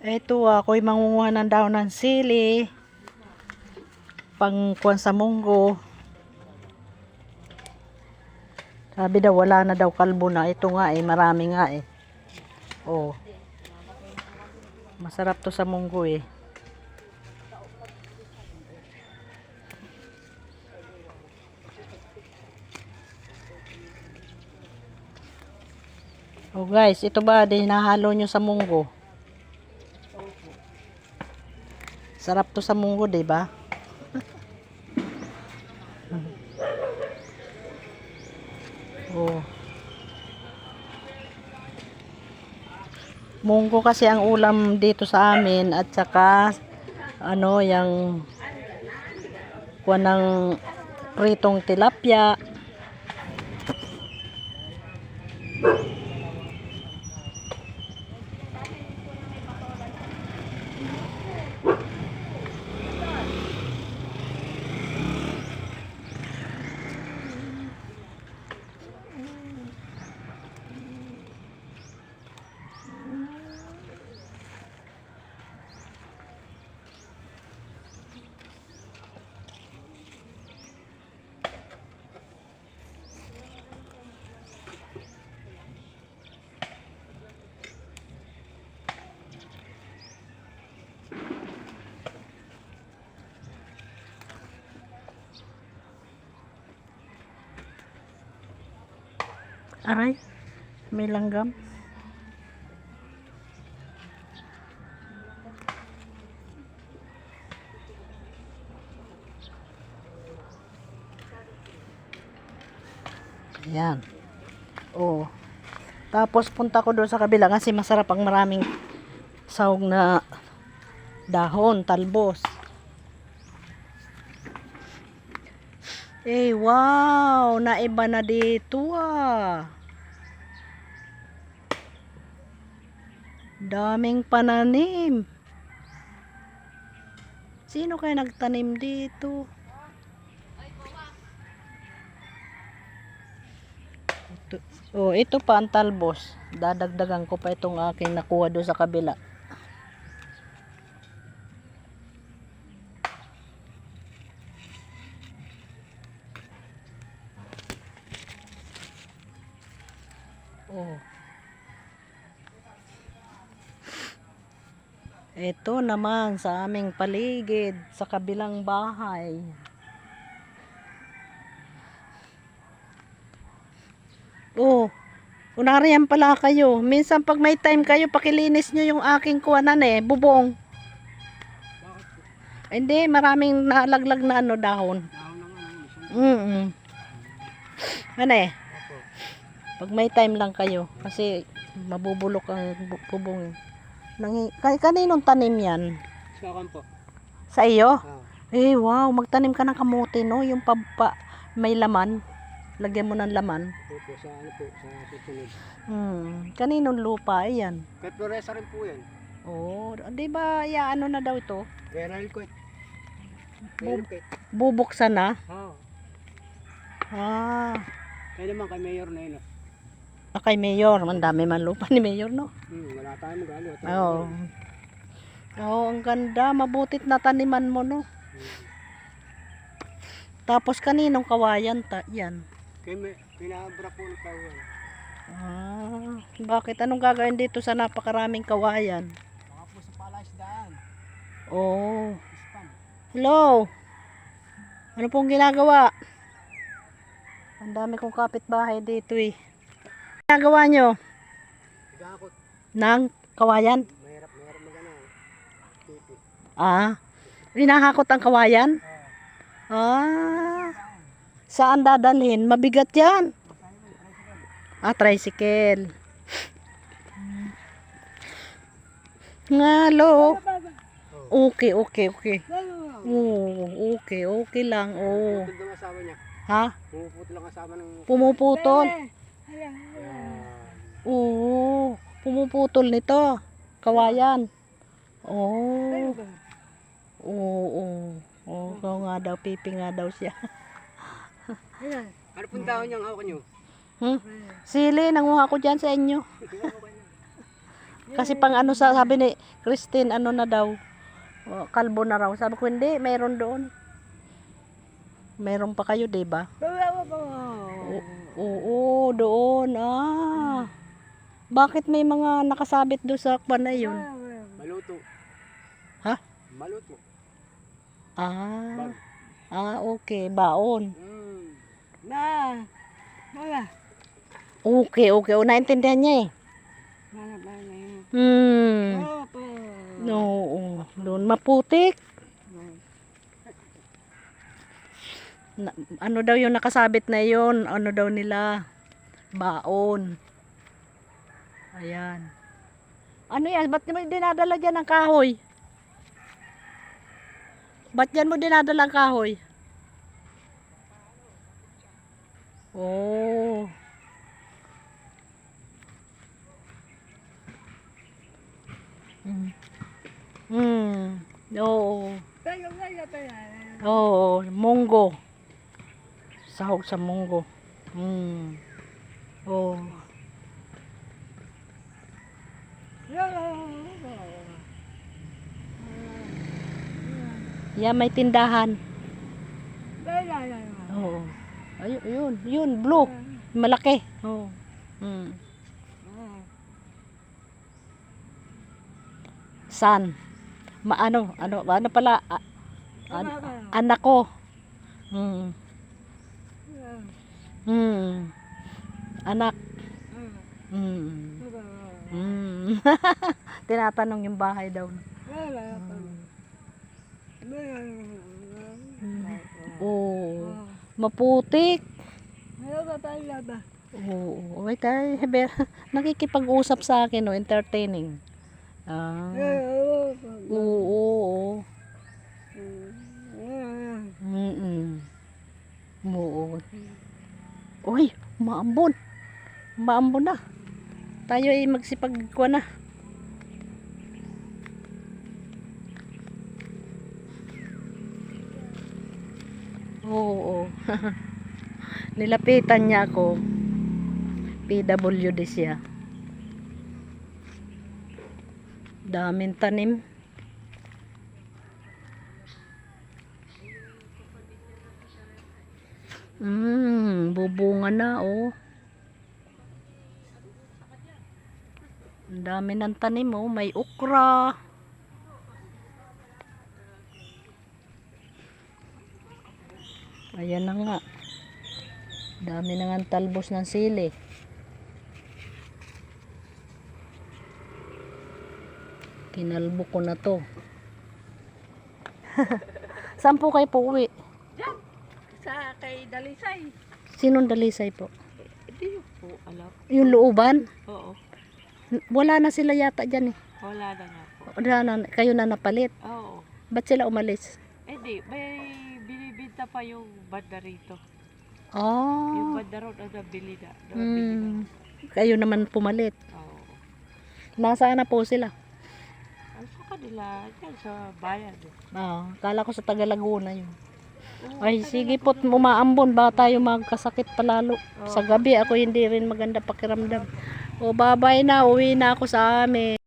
Ito, ako'y mangunguha ng daon ng sili. Pangkuhan sa munggo. Sabi daw, wala na daw kalbo na. Ito nga eh, marami nga eh. Oh. Masarap to sa munggo eh. Oh guys, ito ba din nahalo nyo sa munggo? Sarap to sa munggo, 'di ba? oh. Munggo kasi ang ulam dito sa amin at saka ano yung kuha ng pritong tilapia. Aray, may langgam. Ayan. Oo. Tapos punta ko doon sa kabila kasi masarap ang maraming sahog na dahon, talbos. Eh, wow! Naiba na dito ah. Daming pananim. Sino kaya nagtanim dito? Ito, oh, ito pa ang talbos. Dadagdagan ko pa itong aking nakuha doon sa kabila. Ito naman sa aming paligid, sa kabilang bahay. Oh, unariyan pala kayo. Minsan pag may time kayo, pakilinis nyo yung aking kuwanan eh, bubong. Hindi, maraming nalaglag na ano dahon. Mm -mm. Ano eh? Pag may time lang kayo, kasi mabubulok ang bu- bubong. Nangi kay kaninong tanim yan? Sa akin po. Sa iyo? Ah. Eh, wow, magtanim ka ng kamote, no? Yung pa, pa- may laman. Lagyan mo ng laman. Opo, sa ano po, sa susunod. Hmm, kaninong lupa, ayan. Kay Floresa rin po yan. Oh, di ba, ya, ano na daw ito? Kay Rail ko. Bub- Kay Bubuksan na? Ha. Ah, Kaya naman kay Mayor na yun. ah. Ah, kay Mayor. Ang dami man lupa ni Mayor, no? Hmm, wala tayong magalo. Oo. Oo, ang ganda. Mabutit na taniman mo, no? Tapos kaninong kawayan ta yan? Kay may pinabra po ng tayo yan. Ah, bakit? Anong gagawin dito sa napakaraming kawayan? Baka po sa palasdaan. Oh. Spam. Hello? Ano pong ginagawa? Ang dami kong kapitbahay dito eh. Ginagawa nyo? Gakot. Ng kawayan? Mahirap, mahirap magana. Titi. Ah. Hinahakot ang kawayan? Ah. Saan dadalhin? Mabigat yan. Ah, tricycle. Ngalo. Okay, okay, okay. Oo, okay, okay lang. Niya. Ha? Pumuputol lang asawa ng... Pumuputol. Ayan. Oo. Pumuputol nito. Kawayan. Oo. Oo. Oo. Oo, oo nga daw. Pipi nga daw siya. Ano pong tao niyang hawak niyo? Hmm? Sili, nanguha ko dyan sa inyo. Kasi pang ano sa sabi ni Christine, ano na daw, oh, kalbo na raw. Sabi ko, hindi, mayroon doon. Mayroon pa kayo, di ba? Oo, doon. Ah. Bakit may mga nakasabit doon sa kwan na yun? Maluto. Ha? Maluto. Ah. Ah, okay. Baon. Mm. Na. Mala. Okay, okay. O, naintindihan niya eh. Mala ba na yun? Hmm. Opo. No, doon maputik. Na, ano daw yung nakasabit na yun? Ano daw nila? Baon. Ayan. Ano yan? Ba't mo dinadala dyan ang kahoy? Ba't dyan mo dinadala ang kahoy? Oh. Hmm. Hmm. Oo. Tayo. Oo, munggo. Sahog sa munggo. Mm. Oh. Yeah, may tindahan. Oo. Ayun, yun, yun, blue. Malaki. Oo. Mm. San? Maano, ano, ano pala, a- an- anak ko. Mm. Mm. Anak. Mm. Mm. Tinatanong yung bahay daw. Oo. Maputik. Oo. Wait, ay, heber. Nakikipag-usap sa akin, no, entertaining. Ah. Oo, oo, oo. Mm-mm. Oo. Uy, maambon. Maambon na. Tayo ay magsipagkwa na. Oo. Nilapitan niya ako. PWD siya. Daming tanim. Mm, bubunga na oh. Ang dami ng tanim oh, may ukra. Ayan na nga. Dami na nga talbos ng sili. Kinalbo ko na to. Saan po kayo po uwi? Dalisay. Sinong dalisay po? Hindi po alam. Yung looban? Oo. Wala na sila yata dyan eh. Wala na nga po. Wala na, kayo na napalit. Oo. Ba't sila umalis? Eh di, may binibinta pa yung banda rito. Ah. Yung banda road ang nabili na. Nabili na. Hmm. Kayo naman pumalit. Oo. Nasaan na po sila? Sa kanila, dyan sa bayan. eh. Ah, kala ko sa taga Laguna yun. Ay, sige po, umaambon ba tayo magkasakit palalo. Sa gabi ako hindi rin maganda pakiramdam. O, babay na, uwi na ako sa amin.